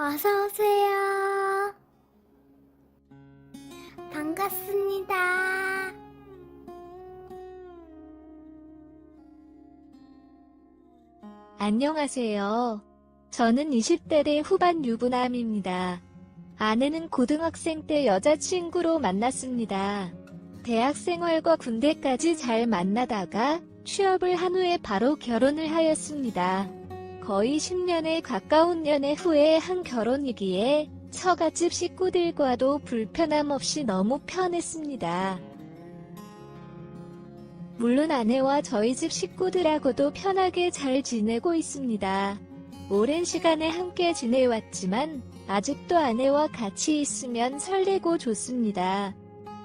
어서 오세요. 반갑습니다. 안녕하세요. 저는 20대의 후반 유부남입니다. 아내는 고등학생 때 여자친구로 만났습니다. 대학 생활과 군대까지 잘 만나다가 취업을 한 후에 바로 결혼을 하였습니다. 거의 10년에 가까운 연애 후에 한 결혼이기에 처갓집 식구들과도 불편함 없이 너무 편했습니다. 물론 아내와 저희 집 식구들하고도 편하게 잘 지내고 있습니다. 오랜 시간에 함께 지내왔지만 아직도 아내와 같이 있으면 설레고 좋습니다.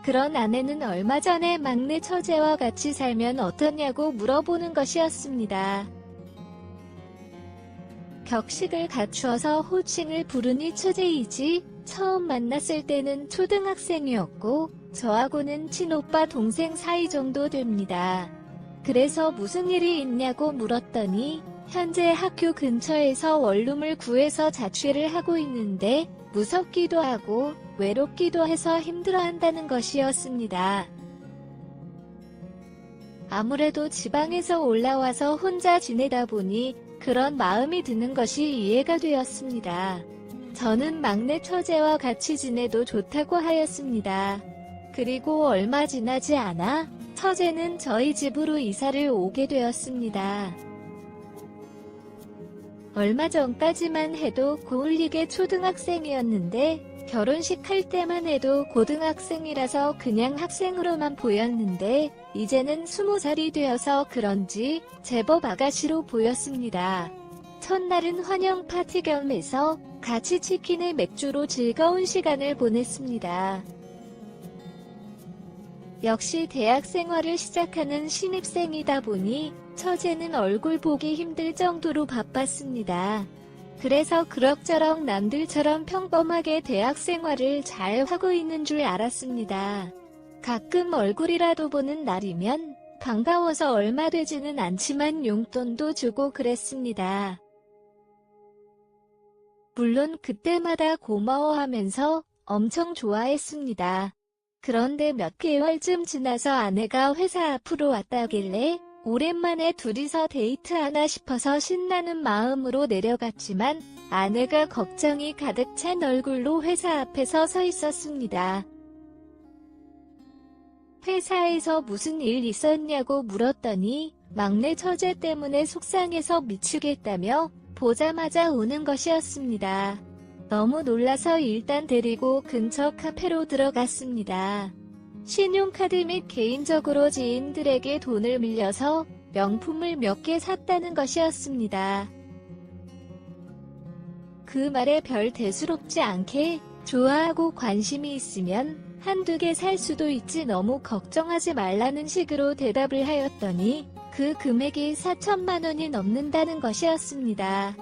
그런 아내는 얼마 전에 막내 처제와 같이 살면 어떠냐고 물어보는 것이었습니다. 격식을 갖추어서 호칭을 부르니 처제이지 처음 만났을 때는 초등학생이었고 저하고는 친오빠 동생 사이 정도 됩니다. 그래서 무슨 일이 있냐고 물었더니 현재 학교 근처에서 원룸을 구해서 자취를 하고 있는데 무섭기도 하고 외롭기도 해서 힘들어한다는 것이었습니다. 아무래도 지방에서 올라와서 혼자 지내다 보니 그런 마음이 드는 것이 이해가 되었습니다. 저는 막내 처제와 같이 지내도 좋다고 하였습니다. 그리고 얼마 지나지 않아 처제는 저희 집으로 이사를 오게 되었습니다. 얼마 전까지만 해도 고울리게 초등학생이었는데 결혼식 할 때만 해도 고등학생이라서 그냥 학생으로만 보였는데 이제는 스무 살이 되어서 그런지 제법 아가씨로 보였습니다. 첫날은 환영 파티 겸해서 같이 치킨에 맥주로 즐거운 시간을 보냈습니다. 역시 대학 생활을 시작하는 신입생이다 보니 처제는 얼굴 보기 힘들 정도로 바빴습니다. 그래서 그럭저럭 남들처럼 평범하게 대학 생활을 잘 하고 있는 줄 알았습니다. 가끔 얼굴이라도 보는 날이면 반가워서 얼마 되지는 않지만 용돈도 주고 그랬습니다. 물론 그때마다 고마워하면서 엄청 좋아했습니다. 그런데 몇 개월쯤 지나서 아내가 회사 앞으로 왔다길래 오랜만에 둘이서 데이트하나 싶어서 신나는 마음으로 내려갔지만 아내가 걱정이 가득 찬 얼굴로 회사 앞에서 서 있었습니다. 회사에서 무슨 일 있었냐고 물었더니 막내 처제 때문에 속상해서 미치겠다며 보자마자 우는 것이었습니다. 너무 놀라서 일단 데리고 근처 카페로 들어갔습니다. 신용카드 및 개인적으로 지인들에게 돈을 밀려서 명품을 몇 개 샀다는 것이었습니다. 그 말에 별 대수롭지 않게 좋아하고 관심이 있으면 한두 개 살 수도 있지 너무 걱정하지 말라는 식으로 대답을 하였더니 그 금액이 4천만 원이 넘는다는 것이었습니다.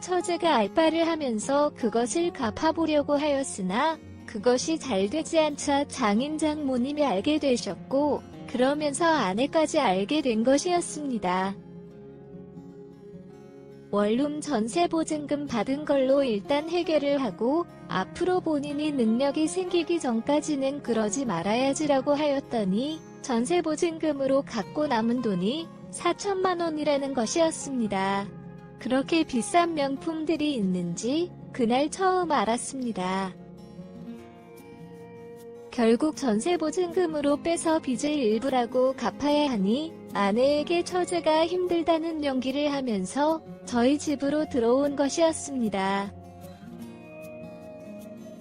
처제가 알바를 하면서 그것을 갚아보려고 하였으나 그것이 잘 되지 않자 장인 장모님이 알게 되셨고 그러면서 아내까지 알게 된 것이었습니다. 원룸 전세 보증금 받은 걸로 일단 해결을 하고 앞으로 본인이 능력이 생기기 전까지는 그러지 말아야지라고 하였더니 전세 보증금으로 갖고 남은 돈이 4천만 원이라는 것이었습니다. 그렇게 비싼 명품들이 있는지 그날 처음 알았습니다. 결국 전세 보증금으로 빼서 빚을 일부라고 갚아야 하니 아내에게 처제가 힘들다는 연기를 하면서 저희 집으로 들어온 것이었습니다.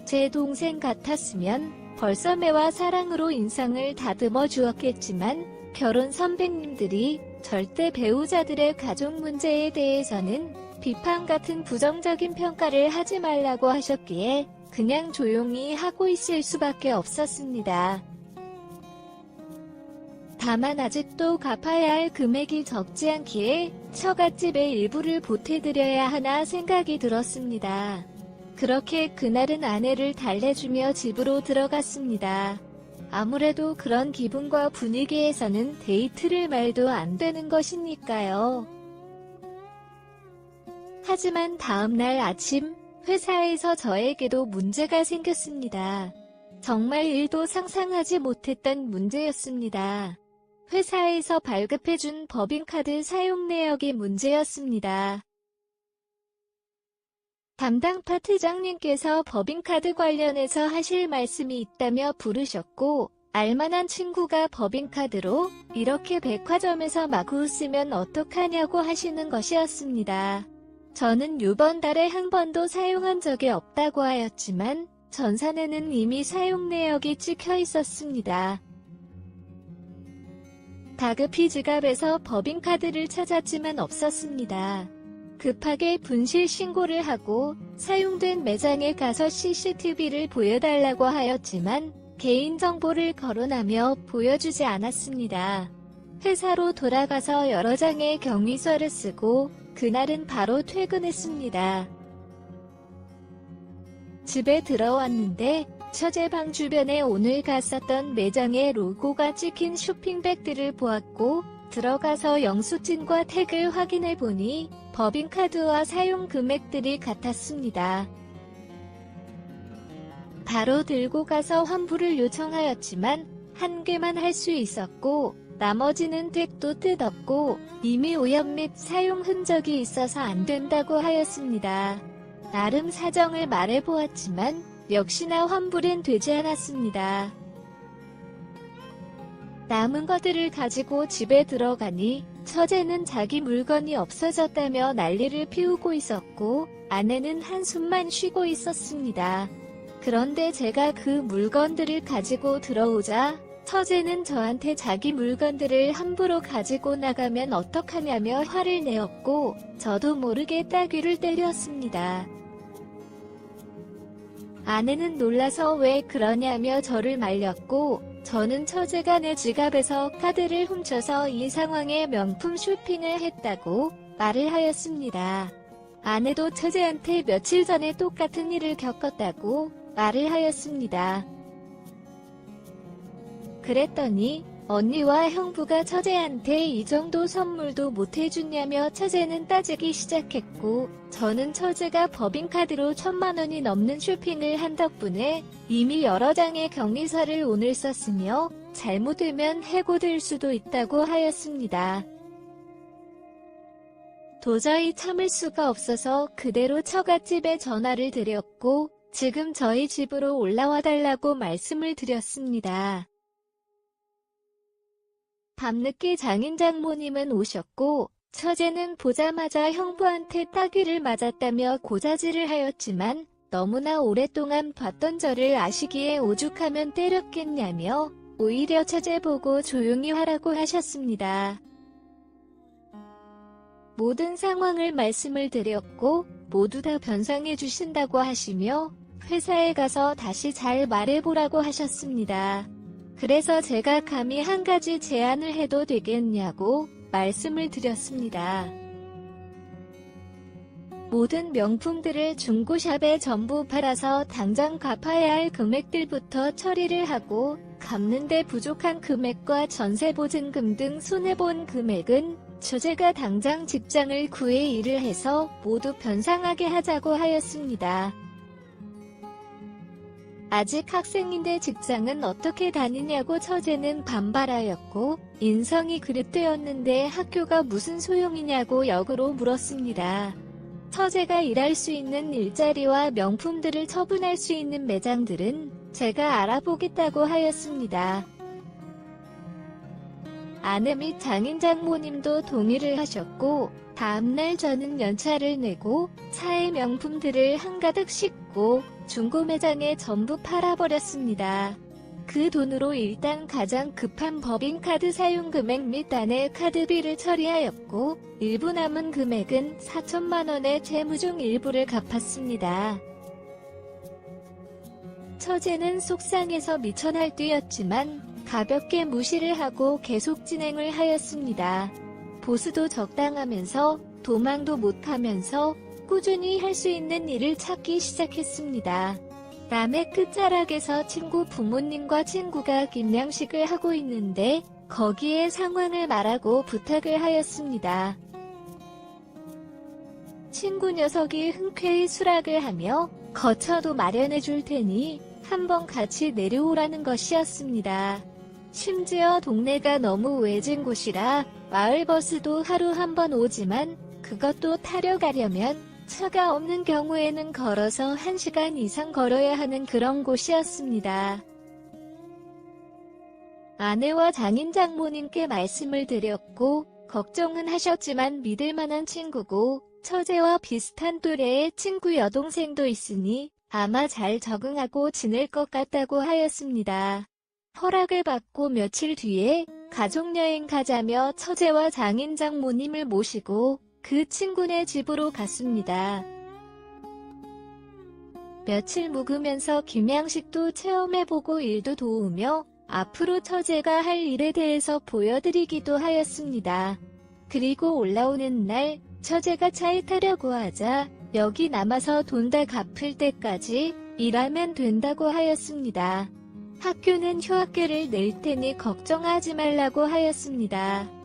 제 동생 같았으면 벌써 매와 사랑으로 인상을 다듬어 주었겠지만 결혼 선배님들이 절대 배우자들의 가족 문제에 대해서는 비판 같은 부정적인 평가를 하지 말라고 하셨기에 그냥 조용히 하고 있을 수밖에 없었습니다. 다만 아직도 갚아야 할 금액이 적지 않기에 처갓집의 일부를 보태드려야 하나 생각이 들었습니다. 그렇게 그날은 아내를 달래주며 집으로 들어갔습니다. 아무래도 그런 기분과 분위기에서는 데이트를 말도 안 되는 것이니까요. 하지만 다음날 아침 회사에서 저에게도 문제가 생겼습니다. 정말 일도 상상하지 못했던 문제였습니다. 회사에서 발급해준 법인카드 사용 내역이 문제였습니다. 담당 파트장님께서 법인카드 관련해서 하실 말씀이 있다며 부르셨고, 알만한 친구가 법인카드로 이렇게 백화점에서 마구 쓰면 어떡하냐고 하시는 것이었습니다. 저는 이번 달에 한 번도 사용한 적이 없다고 하였지만, 전산에는 이미 사용 내역이 찍혀 있었습니다. 다급히 지갑에서 법인카드를 찾았지만 없었습니다. 급하게 분실 신고를 하고 사용된 매장에 가서 CCTV를 보여달라고 하였지만 개인정보를 거론하며 보여주지 않았습니다. 회사로 돌아가서 여러 장의 경위서를 쓰고 그날은 바로 퇴근했습니다. 집에 들어왔는데 처제 방 주변에 오늘 갔었던 매장의 로고가 찍힌 쇼핑백들을 보았고 들어가서 영수증과 택을 확인해 보니 법인카드와 사용 금액들이 같았습니다. 바로 들고 가서 환불을 요청하였지만 한 개만 할 수 있었고 나머지는 택도 뜯었고 이미 오염 및 사용 흔적이 있어서 안 된다고 하였습니다. 나름 사정을 말해보았지만 역시나 환불은 되지 않았습니다. 남은 것들을 가지고 집에 들어가니 처제는 자기 물건이 없어졌다며 난리를 피우고 있었고 아내는 한숨만 쉬고 있었습니다. 그런데 제가 그 물건들을 가지고 들어오자 처제는 저한테 자기 물건들을 함부로 가지고 나가면 어떡하냐며 화를 내었고 저도 모르게 따귀를 때렸습니다. 아내는 놀라서 왜 그러냐며 저를 말렸고 저는 처제가 내 지갑에서 카드를 훔쳐서 이 상황에 명품 쇼핑을 했다고 말을 하였습니다. 아내도 처제한테 며칠 전에 똑같은 일을 겪었다고 말을 하였습니다. 그랬더니 언니와 형부가 처제한테 이 정도 선물도 못 해주냐며 처제는 따지기 시작했고 저는 처제가 법인카드로 천만 원이 넘는 쇼핑을 한 덕분에 이미 여러 장의 격리서를 오늘 썼으며 잘못되면 해고될 수도 있다고 하였습니다. 도저히 참을 수가 없어서 그대로 처갓집에 전화를 드렸고 지금 저희 집으로 올라와 달라고 말씀을 드렸습니다. 밤늦게 장인 장모님은 오셨고 처제는 보자마자 형부한테 따귀를 맞았다며 고자질을 하였지만 너무나 오랫동안 봤던 저를 아시기에 오죽하면 때렸겠냐며 오히려 처제 보고 조용히 하라고 하셨습니다. 모든 상황을 말씀을 드렸고 모두 다 변상해 주신다고 하시며 회사에 가서 다시 잘 말해보라고 하셨습니다. 그래서 제가 감히 한 가지 제안을 해도 되겠냐고 말씀을 드렸습니다. 모든 명품들을 중고샵에 전부 팔아서 당장 갚아야 할 금액들부터 처리를 하고 갚는데 부족한 금액과 전세보증금 등 손해본 금액은 처제가 당장 직장을 구해 일을 해서 모두 변상하게 하자고 하였습니다. 아직 학생인데 직장은 어떻게 다니냐고 처제는 반발하였고 인성이 그릇되었는데 학교가 무슨 소용이냐고 역으로 물었습니다. 처제가 일할 수 있는 일자리와 명품들을 처분할 수 있는 매장들은 제가 알아보겠다고 하였습니다. 아내 및 장인 장모님도 동의를 하셨고 다음날 저는 연차를 내고 차에 명품들을 한가득 싣고 중고 매장에 전부 팔아버렸습니다. 그 돈으로 일단 가장 급한 법인카드 사용 금액 및 안에 카드비를 처리하였고 일부 남은 금액은 4천만 원의 채무 중 일부를 갚았습니다. 처제는 속상해서 미쳐 날뛰었지만 가볍게 무시를 하고 계속 진행을 하였습니다. 보수도 적당하면서 도망도 못하면서 꾸준히 할 수 있는 일을 찾기 시작했습니다. 남의 끝자락에서 친구 부모님과 친구가 김양식을 하고 있는데 거기에 상황을 말하고 부탁을 하였습니다. 친구 녀석이 흔쾌히 수락을 하며 거처도 마련해 줄 테니 한번 같이 내려오라는 것이었습니다. 심지어 동네가 너무 외진 곳이라 마을버스도 하루 한 번 오지만 그것도 타려 가려면 차가 없는 경우에는 걸어서 1시간 이상 걸어야 하는 그런 곳이었습니다. 아내와 장인 장모님께 말씀을 드렸고 걱정은 하셨지만 믿을 만한 친구고 처제와 비슷한 또래의 친구 여동생도 있으니 아마 잘 적응하고 지낼 것 같다고 하였습니다. 허락을 받고 며칠 뒤에 가족여행 가자며 처제와 장인 장모님을 모시고 그 친구네 집으로 갔습니다. 며칠 묵으면서 김양식도 체험해보고 일도 도우며 앞으로 처제가 할 일에 대해서 보여드리기도 하였습니다. 그리고 올라오는 날 처제가 차에 타려고 하자 여기 남아서 돈 다 갚을 때까지 일하면 된다고 하였습니다. 학교는 휴학계를 낼 테니 걱정하지 말라고 하였습니다.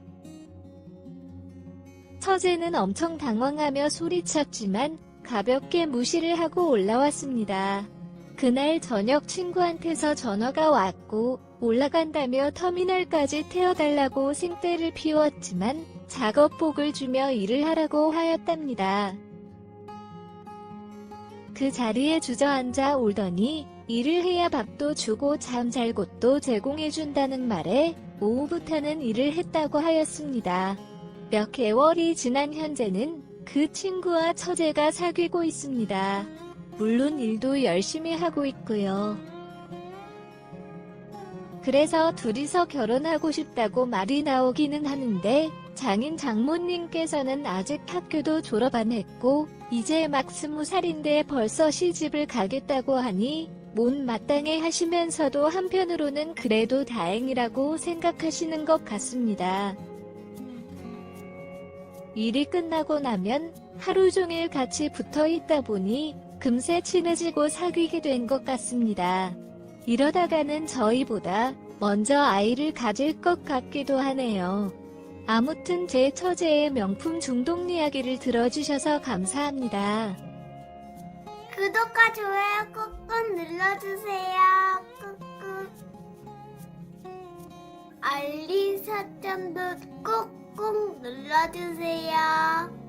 처제는 엄청 당황하며 소리쳤지만 가볍게 무시를 하고 올라왔습니다. 그날 저녁 친구한테서 전화가 왔고 올라간다며 터미널까지 태워달라고 생떼를 피웠지만 작업복을 주며 일을 하라고 하였답니다. 그 자리에 주저앉아 울더니 일을 해야 밥도 주고 잠잘 곳도 제공해준다는 말에 오후부터는 일을 했다고 하였습니다. 몇 개월이 지난 현재는 그 친구와 처제가 사귀고 있습니다. 물론 일도 열심히 하고 있고요. 그래서 둘이서 결혼하고 싶다고 말이 나오기는 하는데 장인 장모님께서는 아직 학교도 졸업 안 했고 이제 막 스무 살인데 벌써 시집을 가겠다고 하니 못마땅해 하시면서도 한편으로는 그래도 다행이라고 생각하시는 것 같습니다. 일이 끝나고 나면 하루 종일 같이 붙어 있다 보니 금세 친해지고 사귀게 된 것 같습니다. 이러다가는 저희보다 먼저 아이를 가질 것 같기도 하네요. 아무튼 제 처제의 명품 중독 이야기를 들어주셔서 감사합니다. 구독과 좋아요 꾹꾹 눌러주세요. 꾹꾹. 알림 설정도 꾹 꾹 눌러주세요.